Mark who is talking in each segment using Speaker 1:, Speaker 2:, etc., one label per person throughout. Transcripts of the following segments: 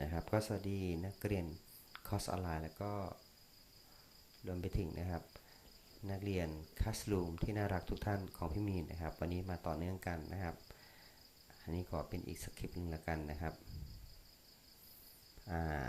Speaker 1: นะครับ ก็สวัสดีนักเรียนคอร์สออนไลน์แล้วก็รวมไปถึงนะครับ นักเรียนคัสลูมที่น่ารักทุกท่านของพี่มีนนะครับ วันนี้มาต่อเนื่องกันนะครับ อันนี้ก็เป็นอีกสคริปต์หนึ่งละกันนะครับอ่า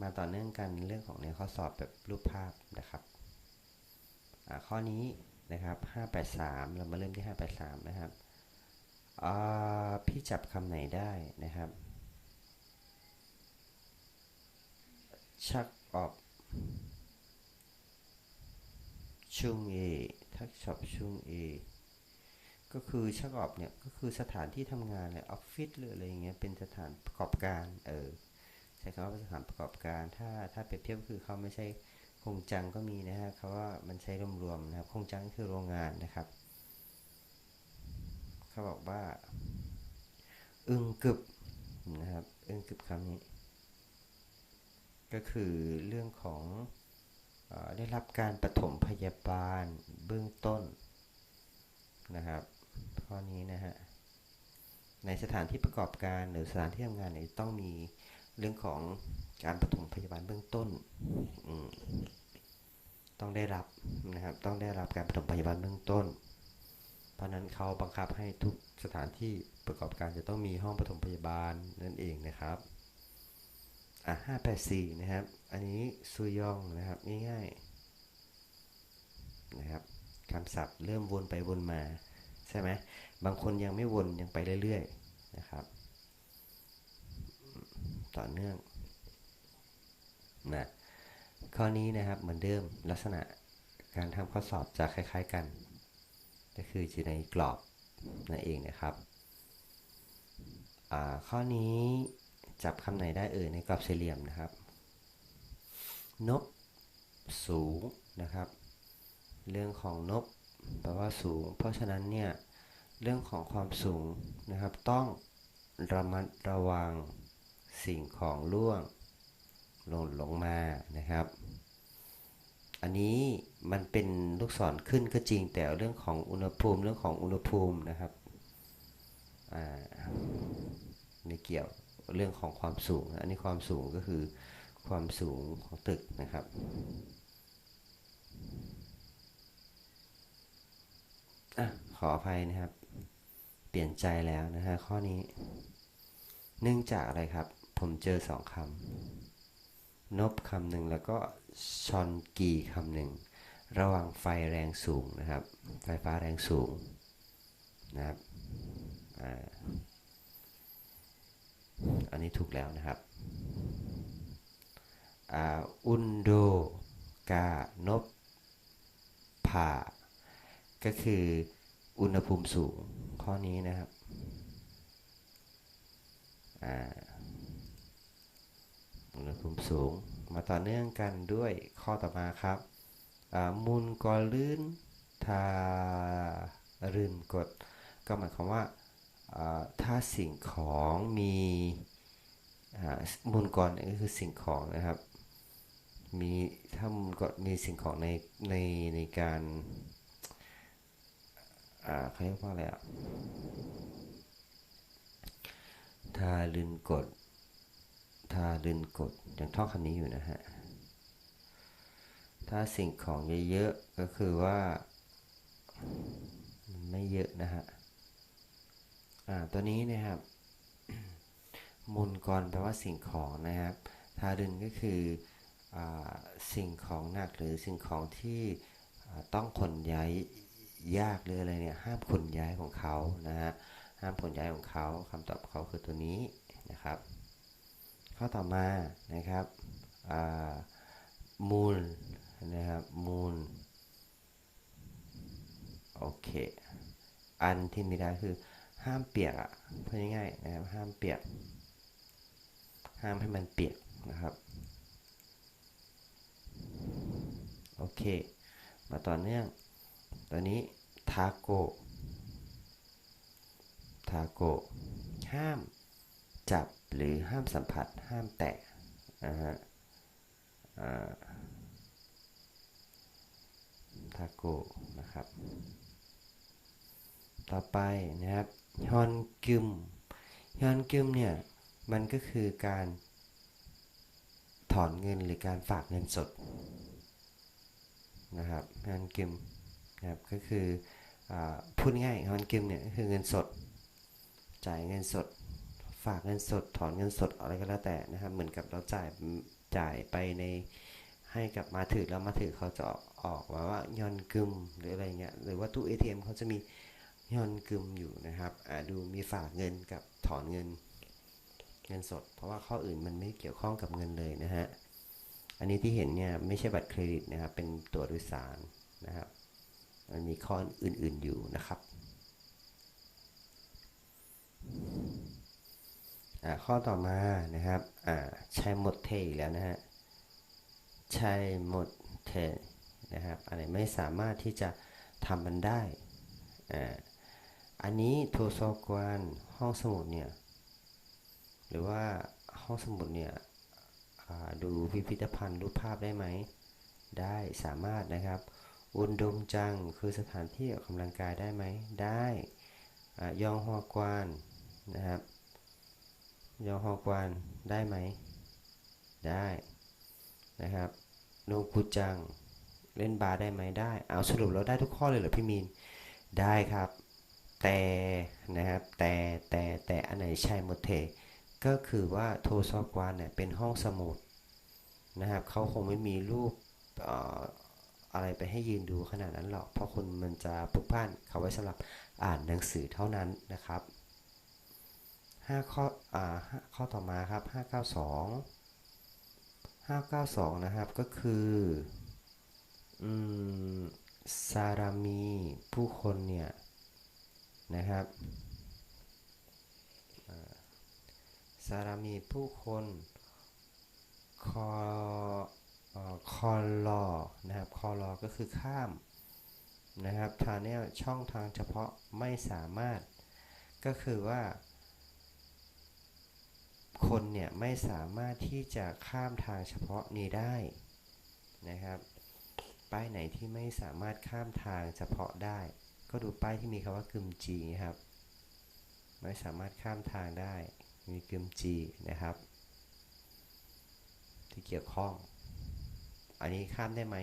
Speaker 1: มาต่อเนื่องกันเรื่องของในข้อสอบแบบรูปภาพนะครับข้อนี้นะครับ 583 เรามาเริ่มที่ 583 นะครับ พี่จับคำไหนได้นะครับ ชักออกชุงเอทักช็อปชุงเอก็คือชักออกเนี่ย ก็คือสถานที่ทำงานเลยออฟฟิศหรืออะไรอย่างเงี้ยเป็นสถานประกอบการเออใช้คำว่าสถานประกอบการ ถ้าถ้าเปรียบเทียบก็คือเขาไม่ใช่คงจังก็มีนะฮะเขาว่ามันใช้รวมๆนะครับคงจังก็คือโรงงานนะครับ เขาบอกว่า อึงกึบนะครับ อึงกึบคำนี้ ก็คือเรื่องของอได้รับการปฐมพยาบาลเบื้องต้นนะครับ ข้อนี้นะฮะ ในสถานที่ประกอบการหรือสถานที่ทำงานเนี่ยต้องมีเรื่องของการปฐมพยาบาลเบื้องต้น ต้องได้รับนะครับ ต้องได้รับการปฐมพยาบาลเบื้องต้น เพราะนั้นเขาบังคับให้ทุกสถานที่ประกอบการจะต้องมีห้องปฐมพยาบาลนั่นเองนะครับอะห้าแปดสี่นะครับ อันนี้ซุยองนะครับง่ายๆนะครับคำศัพท์เริ่มวนไปวนมาใช่ไหมบางคนยังไม่วนยังไปเรื่อยๆนะครับ ต่อเนื่องนะข้อนี้นะครับเหมือนเดิมลักษณะการทำข้อสอบจะคล้าย ๆ กัน ก็คืออยู่ในกรอบนั่นเองนะครับ ข้อนี้จับคำไหนได้เอ่ยในกรอบสี่เหลี่ยมนะครับ นบ สูงนะครับ เรื่องของนบแปลว่าสูง เพราะฉะนั้นเนี่ยเรื่องของความสูงนะครับ ต้องระมัดระวังสิ่งของล่วงหล่นลงมานะครับ อันนี้มันเป็นลูกศรขึ้นก็จริงแต่เรื่องของอุณหภูมิเรื่องของอุณหภูมินะครับอ่าไม่เกี่ยวเรื่องของความสูง อันนี้ความสูงก็คือความสูงของตึกนะครับอะขออภัยนะครับ เปลี่ยนใจแล้วนะฮะข้อนี้ เนื่องจากอะไรครับ ผมเจอสองคำนบคำหนึ่งแล้วก็ ชอนกีคำหนึ่ง ระวังไฟแรงสูงนะครับ ไฟฟ้าแรงสูงนะครับอ่าอันนี้ถูกแล้วนะครับอุนโดกานบผ่าก็คืออุณหภูมิสูงข้อนี้นะครับอุณหภูมิสูง มาต่อเนื่องกันด้วยข้อต่อมาครับมุนกอลื่นทารืนกด ก็หมายความว่าถ้าสิ่งของมีมูลกรก็คือสิ่งของนะครับมีถ้ามูลกรมีสิ่งของในในในการเขาเรียกว่าอะไรอะทาลืนกดาลืนกดอยังท่องคำนี้อยู่นะฮะ ถ้าสิ่งของเยอะๆก็คือว่ามันไม่เยอะนะฮะ อ่า ตัวนี้นะครับมูลกรแปลว่าสิ่งของนะครับ ทารึนก็คืออสิ่งของหนักหรือสิ่งของที่ต้องขนย้ายยากหรืออะไรเนี่ยห้ามขนย้ายของเขานะฮะห้ามขนย้ายของเขาคำตอบเขาคือตัวนี้นะครับ ข้อต่อมานะครับมูลนะครับมูลโอเคอันที่ม่ได้คือห้ามเปียกอะพูดง่ายๆนะครับห้ามเปียก ห้ามให้มันเปียกนะครับโอเค มาต่อเนื่องตัวนี้ทาโกทาโกห้าม จับหรือห้ามสัมผัสห้ามแตะนะฮะทาโกนะครับ ต่อไปนะครับฮอนกึมฮอนกึมเนี่ย มันก็คือการถอนเงินหรือการฝากเงินสดนะครับฮอนกึมนะครับก็คืออพูดง่ายฮอนกึมเนี่ยคือเงินสด จ่ายเงินสด ฝากเงินสดถอนเงินสดอะไรก็แล้วแต่นะครับ เหมือนกับเราจ่ายจ่ายไปในให้กับมาถือแล้วมาถือเขาจะออกมาว่ายอนกึมหรืออะไรเงี้ยหรือว่าตู้ ATM เขาจะมียอนกึมอยู่นะครับดูมีฝากเงินกับถอนเงินเงินสด เพราะว่าข้ออื่นมันไม่เกี่ยวข้องกับเงินเลยนะฮะอันนี้ที่เห็นเนี่ยไม่ใช่บัตรเครดิตนะครับ เป็นตั๋วโดยสารนะครับมันมีข้ออื่นๆอยู่นะครับ ข้อต่อมานะครับใช้หมดเทแล้วนะฮะใช้หมดเทนะครับอันไหนไม่สามารถที่จะทำมันได้อันนี้โทโซกวนห้องสมุดเนี่ยหรือว่าห้องสมุดเนี่ยดูพิพิธภัณฑ์รูปภาพได้ไหม ได้สามารถนะครับอุนดงจังคือสถานที่ออกกำลังกายได้ไหม ได้ยองฮวกวานนะครับ ยอฮวกวานได้ไหม ได้นะครับโนกุจัง เล่นบาได้ไหมได้ เอาสรุปเราได้ทุกข้อเลยเหรอพี่มีน ได้ครับ แต่นะครับ แต่แต่แต่อันไหนใช่หมดเท ก็คือว่าโทซอกวานเนี่ยเป็นห้องสมุดนะครับเขาคงไม่มีรูปอะไรไปให้ยืนดูขนาดนั้นหรอก เพราะคนมันจะปุกพ่านเขาไว้สำหรับอ่านหนังสือเท่านั้นนะครับ 5ข้ออ่าข้อต่อมาครับ 592 592 นะครับก็คืออืมซารามีผู้คนเนี่ยนะครับสารามีผู้คนคอคอลอนะครับคอลอก็คือข้ามนะครับทางนี้ช่องทางเฉพาะไม่สามารถ ก็คือว่า คนเนี่ยไม่สามารถที่จะข้ามทางเฉพาะนี้ได้นะครับ ป้ายไหนที่ไม่สามารถข้ามทางเฉพาะได้ ก็ดูป้ายที่มีคำว่ากึมจีครับ ไม่สามารถข้ามทางได้ มีกึมจีนะครับ ที่เกี่ยวข้อง อันนี้ข้ามได้ไหม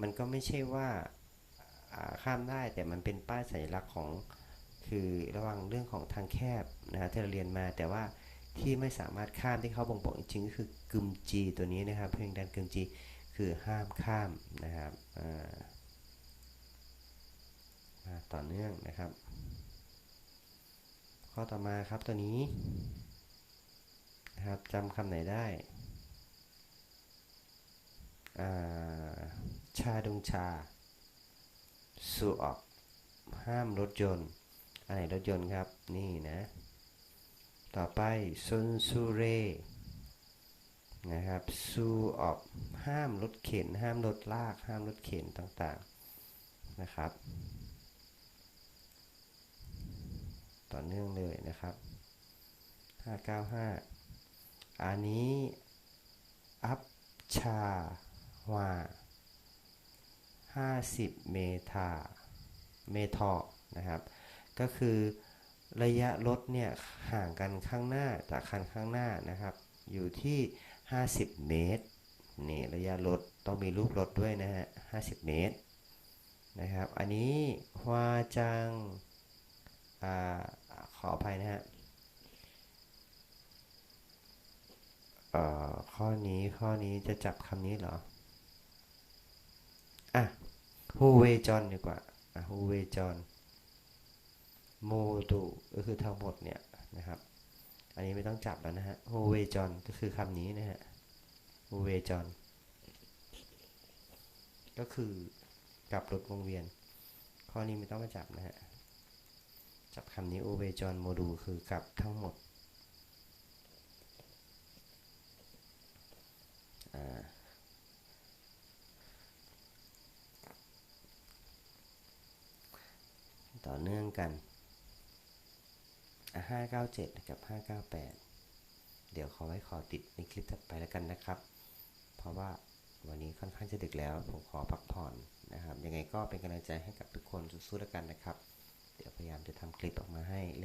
Speaker 1: มันก็ไม่ใช่ว่าข้ามได้แต่มันเป็นป้ายสัญลักษณ์ของคือระวังเรื่องของทางแคบนะฮะที่เราเรียนมาแต่ว่า ที่ไม่สามารถข้ามที่เขาบ่งบอกจริงๆก็คือกึมจีตัวนี้นะครับ เพลงดันกึมจีคือห้ามข้ามนะครับอ่าต่อเนื่องนะครับ ข้อต่อมาครับตัวนี้นะครับจำคำไหนได้ชาดงชา สูออกห้ามรถยนต์อันไหนรถยนต์ครับ นี่นะ ต่อไปซุนซูเรนะครับซูออกห้ามรถเข็น ห้ามรถลาก ห้ามรถเข็นต่างๆนะครับ ต่อเนื่องเลยนะครับ 595 อันนี้อัพชาวา50 เมทาเมทอนะครับ ก็คือ ระยะรถเนี่ยห่างกันข้างหน้าจากคันข้างหน้านะครับ อยู่ที่ 50 เมตรนี่ระยะรถต้องมีรูปรถด้วยนะฮะ50 เมตรนะครับ อันนี้ฮวาจังอขออภัยนะฮะข้อนี้ข้อนี้จะจับคำนี้เหรอ อะฮูเวจอนดีกว่า อะฮูเวจอน โมดูก็คือทั้งหมดเนี่ยนะครับ อันนี้ไม่ต้องจับแล้วนะฮะฮูเวจอนก็คือคำนี้นะฮะฮูเวจอนก็คือกลับรถวงเวียน ข้อนี้ไม่ต้องมาจับนะฮะจับคำนี้โอเวจอนโมดูลคือกลับทั้งหมดต่อเนื่องกัน 597 กับ 598 เดี๋ยวขอไว้ขอติดในคลิปถัดไปแล้วกันนะครับ เพราะว่าวันนี้ค่อนข้างจะดึกแล้ว ผมขอพักผ่อนนะครับ ยังไงก็เป็นกำลังใจให้กับทุกคนสู้ๆแล้วกันนะครับ เดี๋ยวพยายามจะทำคลิปออกมาให้เรื่อง